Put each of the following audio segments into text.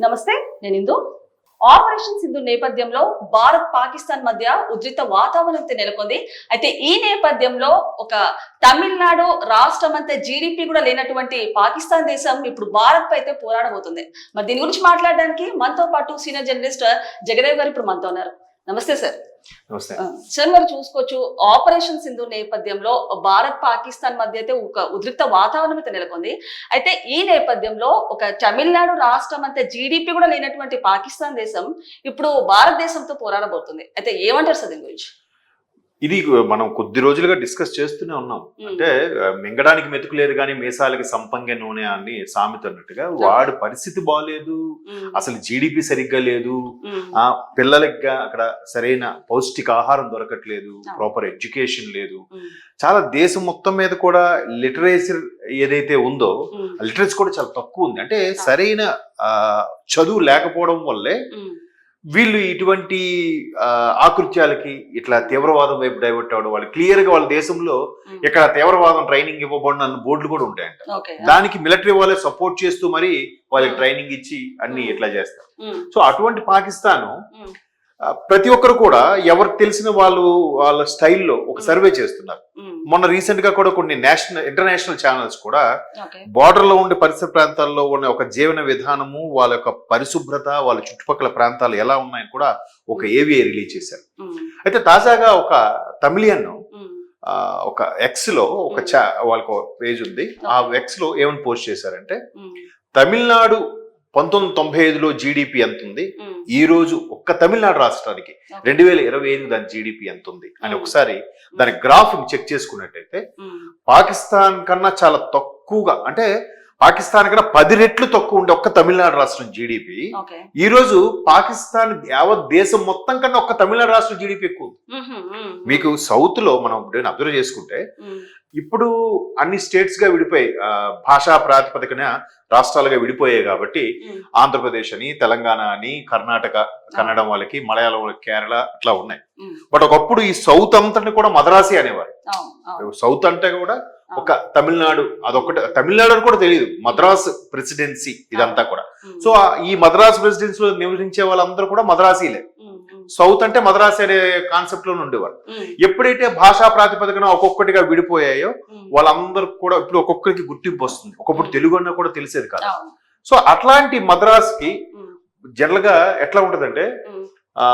నమస్తే నేను ఇందు. ఆపరేషన్ సింధు నేపథ్యంలో భారత్ పాకిస్తాన్ మధ్య ఉద్రిత వాతావరణం నెలకొంది. అయితే ఈ నేపథ్యంలో ఒక తమిళనాడు రాష్ట్రం అంతా జీడిపి కూడా లేనటువంటి పాకిస్తాన్ దేశం ఇప్పుడు భారత్ పై అయితే పోరాడబోతుంది. మరి దీని గురించి మాట్లాడడానికి మనతో పాటు సీనియర్ జర్నలిస్ట్ జగదేవ్ గారు ఇప్పుడు మనతో ఉన్నారు. నమస్తే సార్. నమస్తే. సార్ మరి చూసుకోవచ్చు ఆపరేషన్ సింధు నేపథ్యంలో భారత్ పాకిస్తాన్ మధ్య అయితే ఒక ఉద్రిక్త వాతావరణం అయితే నెలకొంది. అయితే ఈ నేపథ్యంలో ఒక తమిళనాడు రాష్ట్రం అంతే జీడిపి కూడా లేనటువంటి పాకిస్తాన్ దేశం ఇప్పుడు భారతదేశంతో పోరాడబోతుంది. అయితే ఏమంటారు సార్ దీని గురించి? ఇది మనం కొద్ది రోజులుగా డిస్కస్ చేస్తూనే ఉన్నాం. అంటే మింగడానికి మెతుకు లేదు కానీ మీసాలకి సంపంగ నూనె అని సామెత అన్నట్టుగా వాడి పరిస్థితి బాగాలేదు అసలు జీడిపి సరిగ్గా లేదు. ఆ పిల్లలకి అక్కడ సరైన పౌష్టిక ఆహారం దొరకట్లేదు. ప్రాపర్ ఎడ్యుకేషన్ లేదు. చాలా దేశం మొత్తం మీద కూడా లిటరేచర్ ఏదైతే ఉందో లిటరేచర్ కూడా చాలా తక్కువ ఉంది. అంటే సరైన చదువు లేకపోవడం వల్లే వీళ్ళు ఇటువంటి ఆకృత్యాలకి ఇట్లా తీవ్రవాదం వైపు డైవర్ట్ అవ్వడం వాళ్ళు క్లియర్గా వాళ్ళ దేశంలో. ఇక్కడ తీవ్రవాదం ట్రైనింగ్ ఇవ్వబడిన బోర్డులు కూడా ఉంటాయంట. దానికి మిలిటరీ వాళ్ళే సపోర్ట్ చేస్తూ మరి వాళ్ళకి. ట్రైనింగ్ ఇచ్చి అన్ని ఇట్లా చేస్తారు. సో అటువంటి పాకిస్తాన్ ప్రతి ఒక్కరు కూడా ఎవరికి తెలిసిన వాళ్ళు వాళ్ళ స్టైల్లో ఒక. సర్వే చేస్తున్నారు. మొన్న రీసెంట్గా కూడా కొన్ని నేషనల్ ఇంటర్నేషనల్ ఛానల్స్ కూడా బార్డర్లో ఉండే పరిసర ప్రాంతాల్లో ఉన్న ఒక జీవన విధానము వాళ్ళ యొక్క పరిశుభ్రత వాళ్ళ చుట్టుపక్కల ప్రాంతాలు ఎలా ఉన్నాయని కూడా ఒక ఏవిఏ రిలీజ్ చేశారు. అయితే తాజాగా ఒక తమిళియన్ ఒక ఎక్స్లో ఒక చా వాళ్ళకు పేజ్ ఉంది. ఆ ఎక్స్లో ఏమని పోస్ట్ చేశారంటే తమిళనాడు పంతొమ్మిది తొంభై ఐదులో జీడిపి ఎంత ఉంది? ఈ రోజు ఒక్క తమిళనాడు రాష్ట్రానికి. రెండు వేల ఇరవై ఐదు దాని జీడిపి ఎంత ఉంది? అని. ఒకసారి దాని గ్రాఫ్ చెక్ చేసుకున్నట్టయితే పాకిస్తాన్ కన్నా చాలా తక్కువగా అంటే పాకిస్తాన్ కన్నా పది రెట్లు తక్కువ ఉండే ఒక్క తమిళనాడు రాష్ట్రం జీడిపి ఈ రోజు పాకిస్తాన్ యావత్ దేశం మొత్తం కన్నా ఒక్క తమిళనాడు రాష్ట్రం జీడిపి ఎక్కువ మీకు సౌత్లో మనం అబ్జర్వ్ చేసుకుంటే ఇప్పుడు అన్ని స్టేట్స్గా విడిపోయి భాషా ప్రాతిపదికన రాష్ట్రాలుగా విడిపోయాయి కాబట్టి ఆంధ్రప్రదేశ్ అని తెలంగాణ అని కర్ణాటక కన్నడం వాళ్ళకి మలయాళం వాళ్ళకి కేరళ అట్లా ఉన్నాయి. బట్ ఒకప్పుడు ఈ సౌత్ అంతటి కూడా మద్రాసి అనేవారు. సౌత్ అంటే కూడా ఒక తమిళనాడు అదొకటి తమిళనాడు అని కూడా తెలియదు. మద్రాస్ ప్రెసిడెన్సీ ఇదంతా కూడా. సో ఈ మద్రాస్ ప్రెసిడెన్సీలో నివసించే వాళ్ళందరూ కూడా మద్రాసీలే. సౌత్ అంటే మద్రాసి అనే కాన్సెప్ట్లో ఉండేవారు ఎప్పుడైతే భాషా ప్రాతిపదికన ఒక్కొక్కటిగా విడిపోయాయో వాళ్ళందరూ కూడా ఇప్పుడు ఒక్కొక్కరికి గుర్తింపు వస్తుంది. ఒకప్పుడు. తెలుగు అన్నా కూడా తెలిసేది కాదు. సో అట్లాంటి మద్రాస్కి జనరల్గా ఎట్లా ఉంటదంటే ఆ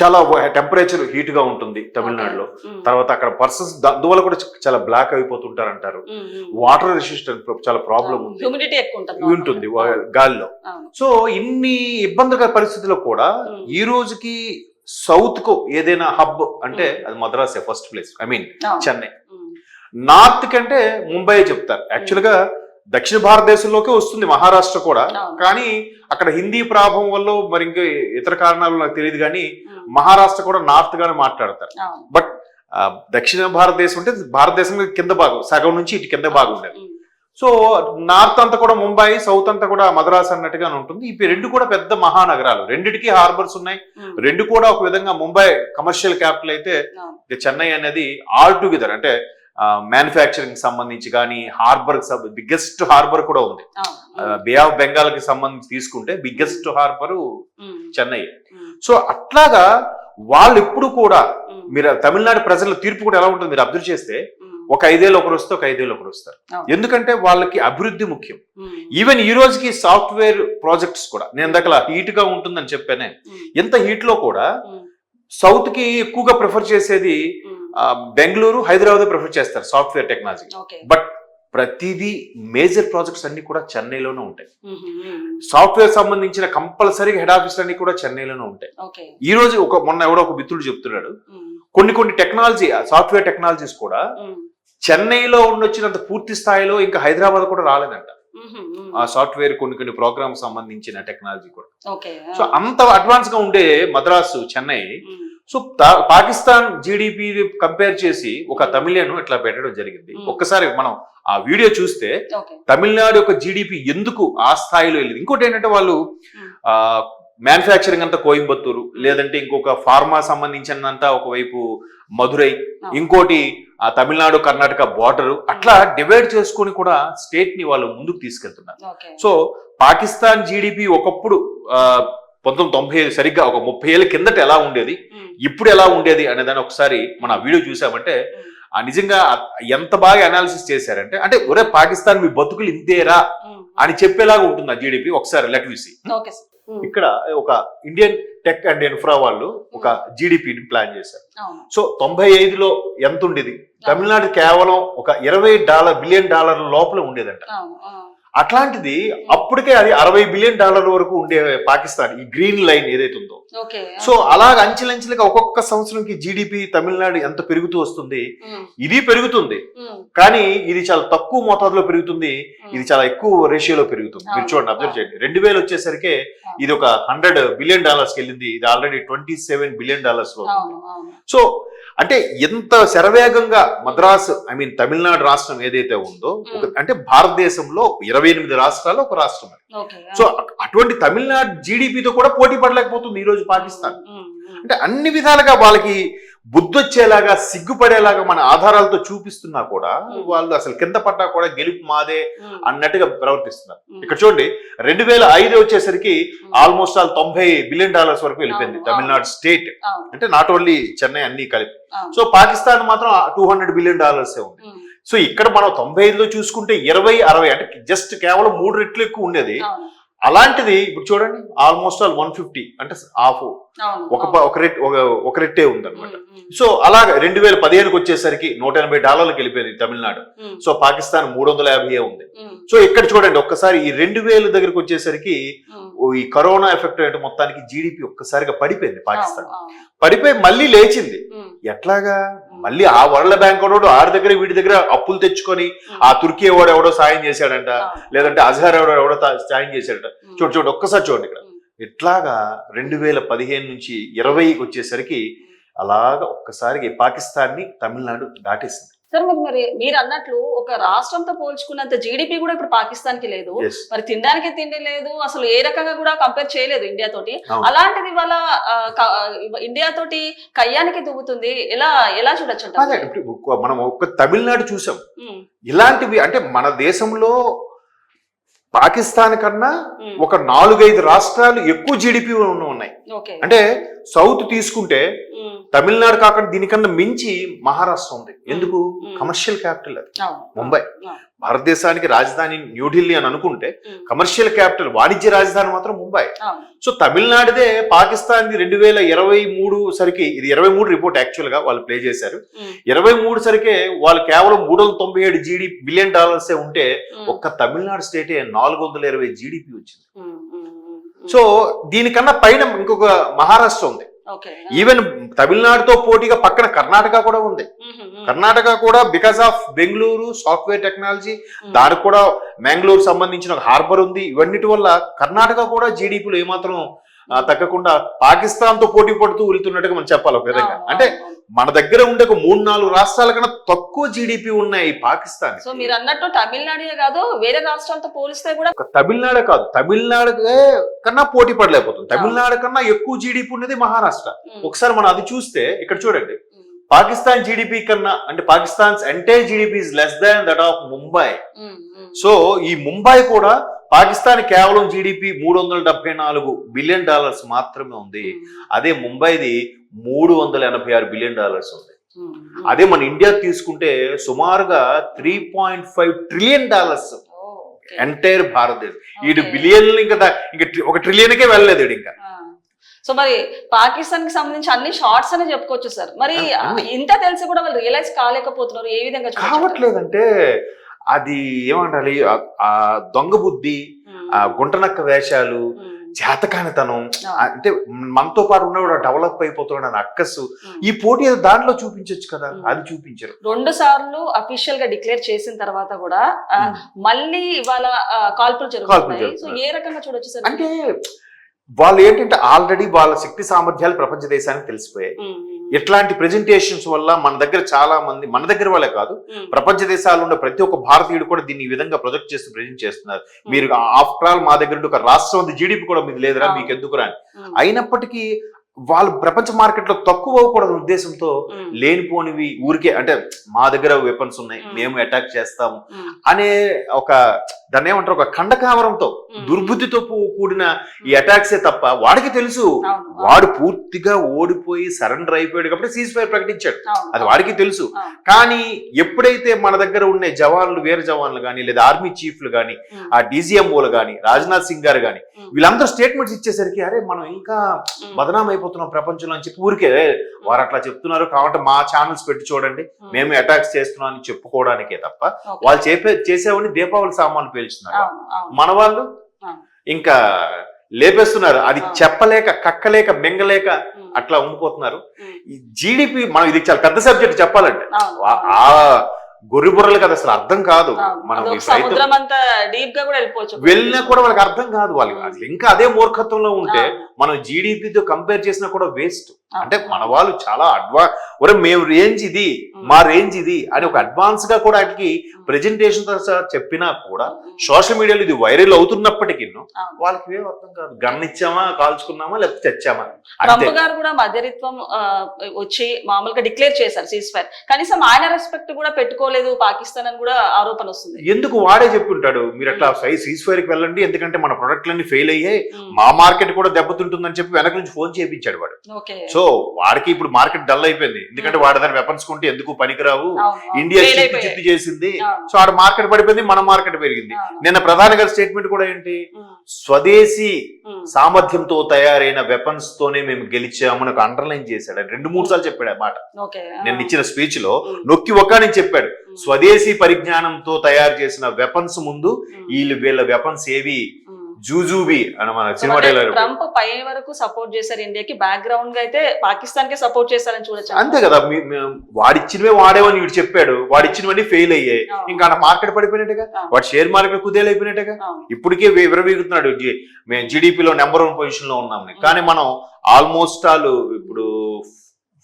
చాలా టెంపరేచర్ హీట్గా ఉంటుంది తమిళనాడులో. తర్వాత అక్కడ పర్సన్స్ అందువల్ల కూడా చాలా బ్లాక్ అయిపోతుంటారు అంటారు. వాటర్ రెసిస్టెంట్ చాలా ప్రాబ్లం ఉంది. ఉంటుంది గాలిలో. సో ఇన్ని ఇబ్బందికర పరిస్థితుల్లో కూడా. ఈ రోజుకి సౌత్కు ఏదైనా హబ్ అంటే అది మద్రాసే first place I mean. Chennai. North కంటే ముంబై చెప్తారు. యాక్చువల్గా దక్షిణ భారతదేశంలోకే వస్తుంది మహారాష్ట్ర కూడా. కానీ అక్కడ హిందీ ప్రాభం వల్ల మరి ఇంకా ఇతర కారణాలు నాకు తెలియదు కానీ మహారాష్ట్ర కూడా నార్త్ గానే మాట్లాడతారు. బట్ దక్షిణ భారతదేశం అంటే భారతదేశం కింద భాగం సగం నుంచి ఇటు కింద భాగం ఉండేది. సో నార్త్ అంతా కూడా ముంబై సౌత్ అంతా కూడా మద్రాస్ అన్నట్టుగానే ఉంటుంది. ఈ రెండు కూడా పెద్ద మహానగరాలు. రెండిటికి హార్బర్స్ ఉన్నాయి. రెండు కూడా ఒక విధంగా ముంబై కమర్షియల్ క్యాపిటల్ అయితే చెన్నై అనేది ఆల్ టుగెదర్ అంటే మ్యానుఫ్యాక్చరింగ్ సంబంధించి కానీ హార్బర్ బిగ్గెస్ట్ హార్బర్ కూడా ఉంది. బే ఆఫ్ బెంగాల్కి సంబంధించి తీసుకుంటే బిగ్గెస్ట్ హార్బర్ చెన్నై. సో అట్లాగా వాళ్ళు ఎప్పుడు కూడా మీరు తమిళనాడు ప్రజల తీర్పు కూడా ఎలా ఉంటుంది మీరు అబ్జర్వ్ చేస్తే ఒక ఐదేళ్ళు ఒకరు వస్తే ఒక ఐదేళ్ళు ఒకరు వస్తారు. ఎందుకంటే వాళ్ళకి అభివృద్ధి ముఖ్యం. ఈవెన్ ఈ రోజుకి సాఫ్ట్వేర్ ప్రాజెక్ట్స్ కూడా నేను ఇందాక హీట్గా ఉంటుందని చెప్పానే ఎంత హీట్లో కూడా సౌత్కి ఎక్కువగా ప్రిఫర్ చేసేది బెంగళూరు హైదరాబాద్ ప్రిఫర్ చేస్తారు సాఫ్ట్వేర్ టెక్నాలజీ. బట్ ప్రతిదీ మేజర్ ప్రాజెక్ట్స్ అన్ని కూడా చెన్నైలోనే ఉంటాయి. సాఫ్ట్వేర్ సంబంధించిన కంపల్సరీగా హెడ్ ఆఫీస్ అన్ని కూడా చెన్నైలోనే ఉంటాయి. ఈ రోజు ఒక మొన్న ఎవడో ఒక మిత్రుడు చెప్తున్నాడు కొన్ని కొన్ని టెక్నాలజీ సాఫ్ట్వేర్ టెక్నాలజీస్ కూడా చెన్నైలో ఉండొచ్చినంత పూర్తి స్థాయిలో ఇంకా హైదరాబాద్ కూడా రాలేదంట. ఆ సాఫ్ట్వేర్ కొన్ని కొన్ని ప్రోగ్రామ్ సంబంధించిన టెక్నాలజీ కూడా. సో అంత అడ్వాన్స్గా ఉండే Madras Chennai so Pakistan GDP compare చేసి ఒక తమిళియన్ ఇట్లా పెట్టడం జరిగింది. Hmm. ఒక్కసారి మనం ఆ వీడియో చూస్తే తమిళనాడు యొక్క జీడిపి ఎందుకు ఆ స్థాయిలో వెళ్ళింది? ఇంకోటి ఏంటంటే వాళ్ళు Hmm. ఆ మ్యానుఫ్యాక్చరింగ్ అంతా కోయంబత్తూరు లేదంటే ఇంకొక ఫార్మా సంబంధించినంతా ఒకవైపు మధురై ఇంకోటి ఆ తమిళనాడు కర్ణాటక బార్డర్ అట్లా డివైడ్ చేసుకొని కూడా స్టేట్ని వాళ్ళు ముందుకు తీసుకెళ్తున్నారు. సో పాకిస్తాన్ జీడిపి ఒకప్పుడు ఆ, పంతొమ్మిది తొంభై ఐదు సరిగ్గా ఒక ముప్పై ఏళ్ళ కిందట ఎలా ఉండేది? ఇప్పుడు ఎలా ఉండేది అనే దాన్ని ఒకసారి మన ఆ వీడియో చూసామంటే ఆ నిజంగా ఎంత బాగా అనాలిసిస్ చేశారంటే అంటే ఒరే పాకిస్తాన్ మీ బతుకులు ఇంతేరా అని చెప్పేలాగా ఉంటుంది ఆ జీడిపి ఒకసారి లెట్ విసి ఇక్కడ ఒక ఇండియన్ టెక్ అండ్ ఇన్ఫ్రా వాళ్ళు ఒక జీడిపిని ప్లాన్ చేశారు. సో తొంభై ఐదులో ఎంత ఉండేది? తమిళనాడు కేవలం ఒక ఇరవై డాలర్ బిలియన్ డాలర్ల లోపల ఉండేదంట. అట్లాంటిది అప్పటికే అది అరవై బిలియన్ డాలర్ల వరకు ఉండే పాకిస్తాన్ ఈ గ్రీన్ లైన్ ఏదైతే ఉందో. సో అలాగ అంచెలంచెలుగా ఒక్కొక్క సంవత్సరంకి జీడిపి తమిళనాడు ఎంత పెరుగుతూ వస్తుంది ఇది పెరుగుతుంది. కానీ ఇది చాలా తక్కువ మోతాదులో పెరుగుతుంది ఇది చాలా ఎక్కువ రేషియోలో పెరుగుతుంది. మీరు. చూడండి అబ్జర్వ్ చేయండి. రెండు వేలు వచ్చేసరికి ఇది ఒక హండ్రెడ్ బిలియన్ డాలర్స్ వెళ్ళింది. ఇది ఆల్రెడీ ట్వంటీ సెవెన్ బిలియన్ డాలర్స్లో సో అంటే ఎంత శరవేగంగా మద్రాస్ ఐ మీన్ తమిళనాడు రాష్ట్రం ఏదైతే ఉందో ఒక అంటే భారతదేశంలో ఇరవై ఎనిమిది రాష్ట్రాల్లో ఒక రాష్ట్రం అది. సో అటువంటి తమిళనాడు జీడిపితో కూడా పోటీ పడలేకపోతుంది ఈ రోజు పాకిస్తాన్ ఉమ్, ఉమ్, అంటే అన్ని విధాలుగా వాళ్ళకి బుద్ధొచ్చేలాగా సిగ్గుపడేలాగా మన ఆధారాలతో చూపిస్తున్నా కూడా వాళ్ళు అసలు కింద పడ్డా కూడా గెలుపు మాదే అన్నట్టుగా ప్రవర్తిస్తున్నారు. ఇక్కడ చూడండి రెండు వేల ఐదు వచ్చేసరికి ఆల్మోస్ట్ ఆల్ తొంభై బిలియన్ డాలర్స్ వరకు వెళ్ళిపోయింది తమిళనాడు స్టేట్. అంటే నాట్ ఓన్లీ చెన్నై అన్ని కలిపి. సో పాకిస్తాన్ మాత్రం టూ హండ్రెడ్ బిలియన్ డాలర్సే ఉంది. సో ఇక్కడ మనం తొంభై ఐదులో చూసుకుంటే ఇరవై అరవై అంటే జస్ట్ కేవలం మూడు రెట్లు ఎక్కువ ఉండేది. అలాంటిది ఇప్పుడు చూడండి ఆల్మోస్ట్ ఆల్ వన్ ఫిఫ్టీ అంటే హాఫ్ ఒక ఒక రెట్ ఒక రెట్టే ఉంది అనమాట ఉమ్, ఉమ్, సో అలాగ రెండు వేల పదిహేనుకి వచ్చేసరికి నూట ఎనభై డాలర్లకు వెళ్ళిపోయింది తమిళనాడు. సో పాకిస్తాన్ మూడు వందల యాభై ఉంది. సో ఇక్కడ చూడండి ఒక్కసారి ఈ రెండు వేల దగ్గరకు వచ్చేసరికి ఈ కరోనా ఎఫెక్ట్ అంటే మొత్తానికి జీడిపి ఒక్కసారిగా పడిపోయింది పాకిస్తాన్. పడిపోయి మళ్ళీ లేచింది. ఎట్లాగా? మళ్ళీ ఆ వరల్డ్ బ్యాంక్ వాడు ఆడి దగ్గర వీడి దగ్గర అప్పులు తెచ్చుకొని ఆ తుర్కీ వాడు ఎవడో సాయం చేశాడంట. లేదంటే అజహర్ ఎవడో ఎవడో సాయం చేశాడంట. చూడు చూడు ఒక్కసారి చూడండి ఇక్కడ. ఇట్లాగా రెండు వేల పదిహేను నుంచి ఇరవైకి వచ్చేసరికి అలాగా ఒక్కసారికి పాకిస్తాన్ని తమిళనాడు దాటేసింది. సార్ మరి మరి మీరు అన్నట్లు ఒక రాష్ట్రంతో పోల్చుకున్నంత జీడిపి కూడా ఇప్పుడు పాకిస్తాన్కి లేదు. మరి తినడానికి తిండి లేదు. అసలు ఏ రకంగా కూడా కంపేర్ చేయలేదు ఇండియా తోటి. అలాంటిది వాళ్ళ ఇండియా తోటి కయ్యానికి దువ్వుతుంది. ఎలా ఎలా చూడొచ్చు మనం ఒక్క తమిళనాడు చూసాం. ఇలాంటివి అంటే మన దేశంలో పాకిస్తాన్ కన్నా ఒక నాలుగైదు రాష్ట్రాలు ఎక్కువ జీడిపి ఉన్నాయి. అంటే సౌత్ తీసుకుంటే తమిళనాడు కాకుండా దీనికన్నా మించి మహారాష్ట్ర ఉంది. ఎందుకు. కమర్షియల్ క్యాపిటల్ అది. ముంబై. భారతదేశానికి రాజధాని న్యూఢిల్లీ అని అనుకుంటే కమర్షియల్ క్యాపిటల్ వాణిజ్య రాజధాని మాత్రం ముంబై. సో తమిళనాడుదే పాకిస్తాన్ రెండు వేల ఇరవై మూడు సరికి ఇది ఇరవై మూడు రిపోర్ట్ యాక్చువల్గా వాళ్ళు ప్లే చేశారు. ఇరవై మూడు సరికే వాళ్ళు కేవలం మూడు వందల తొంభై ఏడు జీడి బిలియన్ డాలర్సే ఉంటే ఒక్క తమిళనాడు స్టేటే నాలుగు వందల ఇరవై జీడిపి వచ్చింది. సో దీనికన్నా పైన ఇంకొక మహారాష్ట్ర ఉంది. ఈవెన్ తమిళనాడుతో పోటీగా పక్కన కర్ణాటక కూడా ఉంది. కర్ణాటక కూడా because of Bengaluru software technology దానికి కూడా మ్యాంగ్లూరు సంబంధించిన ఒక హార్బర్ ఉంది. ఇవన్నిటి వల్ల కర్ణాటక కూడా జీడిపిలో ఏమాత్రం తగ్గకుండా పాకిస్తాన్తో పోటీ పడుతూ వెళ్తున్నట్టుగా మనం చెప్పాలి ఒక విధంగా. అంటే. మన దగ్గర ఉండే ఒక మూడు నాలుగు రాష్ట్రాల కన్నా తక్కువ జీడిపి ఉన్నాయి పాకిస్తాన్. సో మీరు అన్నట్టు తమిళనాడే కాదు వేరే రాష్ట్రాలతో పోలిస్తే కూడా తమిళనాడు కాదు తమిళనాడు కన్నా పోటీ పడలేకపోతుంది. తమిళనాడు కన్నా ఎక్కువ జీడిపి ఉన్నది మహారాష్ట్ర. ఒకసారి మనం అది చూస్తే ఇక్కడ చూడండి. పాకిస్తాన్ జీడిపి కన్నా అంటే Pakistan's entire GDP is less than that of Mumbai so ఈ ముంబై కూడా పాకిస్తాన్ కేవలం జీడిపి మూడు వందల డెబ్బై నాలుగు బిలియన్ డాలర్స్ మాత్రమే ఉంది. అదే ముంబైది మూడు వందల ఎనభై ఆరు బిలియన్ డాలర్స్ ఉంది. అదే మన ఇండియా తీసుకుంటే సుమారుగా three point five trillion dollars. Entire భారతదేశం ఈడు. బిలియన్ ఇంకా ఇంకా ఒక ట్రిలియన్కే వెళ్ళలేదు ఇంకా. సో మరి పాకిస్తాన్కి సంబంధించి అన్ని షార్ట్స్ అని చెప్పుకోవచ్చు సార్ మరి. ఇంత తెలిసి కూడా వాళ్ళు రియలైజ్ కాలేకపోతున్నారు ఏ విధంగా? కావట్లేదంటే అది ఏమంటాలి ఆ- ఆ దొంగ బుద్ధి గుంటనక్క వేషాలు చేతకానితనం. అంటే మనతో పాటు ఉన్నవాడు డెవలప్ అయిపోతున్నాడు అని అక్కసు. ఈ పోటీ దాంట్లో చూపించొచ్చు కదా. అది చూపించరు రెండు సార్లు అఫీషియల్గా డిక్లేర్ చేసిన తర్వాత కూడా. మళ్ళీ ఇవాళ కాల్పులు జరుగుతున్నాయి సో. ఏ రకంగా చూడొచ్చు సార్ అంటే వాళ్ళు ఏంటంటే ఆల్రెడీ వాళ్ళ శక్తి సామర్థ్యాలు ప్రపంచ దేశానికి తెలిసిపోయాయి ఇట్లాంటి ప్రెజెంటేషన్స్ వల్ల మన దగ్గర చాలా మంది మన దగ్గర వాళ్ళే కాదు ప్రపంచ దేశాల్లో ఉన్న ప్రతి ఒక్క భారతీయుడు కూడా దీన్ని ఈ విధంగా ప్రొజెక్ట్ చేసి ప్రెజెంట్ చేస్తున్నారు. మీరు ఆఫ్టర్ ఆల్ మా దగ్గర ఒక రాష్ట్రం ఉంది జీడిపి కూడా మీది లేదురా. మీకు ఎందుకు రాని అయినప్పటికీ వాళ్ళు ప్రపంచ మార్కెట్లో తక్కువ అవ్వకూడదు ఉద్దేశంతో లేనిపోనివి ఊరికే అంటే మా దగ్గర వెపన్స్ ఉన్నాయి. మేము. అటాక్ చేస్తాము అనే ఒక దాన్ని ఏమంటారు ఒక ఖండకావరంతో దుర్బుద్ధితో కూడిన ఈ అటాక్సే తప్ప వాడికి తెలుసు. వాడు పూర్తిగా ఓడిపోయి సరెండర్ అయిపోయాడు కాబట్టి సీజ్ ఫైర్ ప్రకటించాడు అది వాడికి తెలుసు. కానీ ఎప్పుడైతే మన దగ్గర ఉండే జవాన్లు వీర జవాన్లు కానీ లేదా ఆర్మీ చీఫ్లు కానీ ఆ డీజీఎంఓలు కానీ రాజ్నాథ్ సింగ్ గారు కానీ వీళ్ళందరూ స్టేట్మెంట్స్ ఇచ్చేసరికి అరే మనం ఇంకా ఉమ్, అయిపోతున్నాం ప్రపంచంలో అని చెప్పి ఊరికే వారు అట్లా చెప్తున్నారు కాబట్టి మా ఛానల్స్ పెట్టి చూడండి. మేము. అటాక్స్ చేస్తున్నాం అని చెప్పుకోవడానికే తప్ప. వాళ్ళు చేపే చేసేవని దీపావళి సామాన్లు పేల్చుతున్నారు మన వాళ్ళు. ఇంకా లేపేస్తున్నారు. అది. చెప్పలేక కక్కలేక మింగలేక అట్లా ఉండిపోతున్నారు. ఈ జీడిపి మనం ఇది చాలా పెద్ద సబ్జెక్ట్ చెప్పాలంటే. ఆ- అవును. ఆ గొర్రె బుర్రలు కదా అసలు అర్థం కాదు. మనం వెళ్ళినా కూడా వాళ్ళకి అర్థం కాదు వాళ్ళు. ఉమ్. అసలు ఇంకా అదే మూర్ఖత్వంలో ఉంటే మనం జీడిపితో కంపేర్ చేసినా కూడా వేస్ట్. అంటే మన వాళ్ళు చాలా అడ్వా ఒరే మేము రేంజ్ ఇది మా రేంజ్ ఇది అని ఒక అడ్వాన్స్గా కూడా వాటికి ప్రెజెంటేషన్ చెప్పినా కూడా సోషల్ మీడియాలో ఇది వైరల్ అవుతున్నప్పటికీ. వాళ్ళకి ఏం అర్థం కాదు. గన్నిచ్చామా కాల్చుకున్నామా లేకపోతే తెచ్చామా? ట్రంప్ గారు కూడా మధ్యరిత్వం వచ్చి మామూలుగా డిక్లేర్ చేశారు సీజ్ ఫైర్ కనీసం ఆయన రెస్పెక్ట్ కూడా పెట్టుకోలేదు పాకిస్తాన్ అని కూడా ఆరోపణ వస్తుంది. ఎందుకు వాడే చెప్పుంటాడు? మీరు అట్లా సై సీజ్ ఫైర్కి వెళ్ళండి ఎందుకంటే మన ప్రొడక్ట్లన్నీ ఫెయిల్ అయ్యాయి. మా మార్కెట్ కూడా దెబ్బతింటుందని చెప్పి వెనక నుంచి ఫోన్ చేయించాడు వాడు. సో వాడికి ఇప్పుడు మార్కెట్ డల్ అయిపోయింది. ఎందుకంటే వాడి దగ్గర వెపన్స్ కొంటే ఎందుకు పనికిరావు. ఇండియా చిత్తు చేసింది. సో ఆడ మార్కెట్ పడిపోయింది మన మార్కెట్ పెరిగింది. నిన్న ప్రధాని గారి స్టేట్మెంట్ కూడా ఏంటి? ఉమ్, స్వదేశీ ఉమ్, సామర్థ్యంతో తయారైన వెపన్స్ తోనే మేము గెలిచామని ఒక అండర్లైన్ చేశాడు. రెండు మూడు సార్లు చెప్పాడు ఆ మాట. నేను ఇచ్చిన స్పీచ్లో నొక్కి ఒక్క నుంచి చెప్పాడు. స్వదేశీ పరిజ్ఞానంతో తయారు చేసిన వెపన్స్ ముందు వీళ్ళు వీళ్ళ వెపన్స్ ఏవి. జూజూబి అని మన సినిమా డైలాగ్ ట్రంప్ పై వరకు సపోర్ట్ చేశారు ఇండియాకి బ్యాక్గ్రౌండ్గా అయితే పాకిస్తాన్ కే సపోర్ట్ చేశారని చూడొచ్చు అంతే కదా వాడిచ్చినవే వాడేవని వీడు చెప్పాడు వాడిచ్చినవన్నీ ఫెయిల్ అయ్యాయి. ఇంకా మార్కెట్ పడిపోయినట్టుగా. వాడు షేర్ మార్కెట్ కుదేలైపోయినట్టుగా. ఇప్పటికే విరవీగుతున్నాడు మేము జీడిపిలో నెంబర్ వన్ పొజిషన్లో ఉన్నాం కానీ మనం ఆల్మోస్ట్ ఆల్ ఇప్పుడు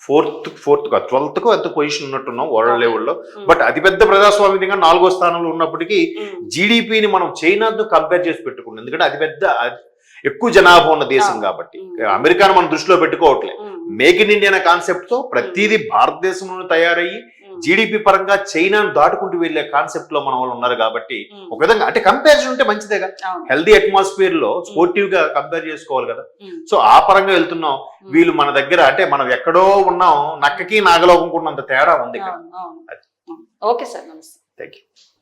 ఫోర్త్ ఫోర్త్ ట్వెల్త్కు ఎంత పొజిషన్ ఉన్నట్టున్నాం వరల్డ్. లెవెల్లో. బట్ అతిపెద్ద ప్రజాస్వామ్యంగా నాలుగో స్థానంలో ఉన్నప్పటికీ జీడిపిని మనం చైనాతో కంపేర్ చేసి పెట్టుకున్నాం. ఎందుకంటే అతిపెద్ద అతి- ఎక్కువ జనాభా ఉన్న దేశం. కాబట్టి. అమెరికాను మనం దృష్టిలో పెట్టుకోవట్లే. మేక్ ఇన్ ఇండియా అనే కాన్సెప్ట్తో ప్రతిదీ భారతదేశంలో తయారయ్యి జీడిపి పరంగా చైనాను దాటుకుంటూ వెళ్ళే కాన్సెప్ట్లో మన వాళ్ళు ఉన్నారు కాబట్టి ఒక విధంగా అంటే కంపారిజన్ ఉంటే మంచిదేగా. హెల్దీ అట్మాస్ఫియర్లో స్పోర్టివ్గా కంపేర్ చేసుకోవాలి కదా. సో ఆ పరంగా వెళ్తున్నాం. వీళ్ళు మన దగ్గర అంటే మనం ఎక్కడో ఉన్నాం నక్కకి నాగలోకంకున్నంత తేడా ఉంది. ఓకే సార్ నమస్తే. Thank you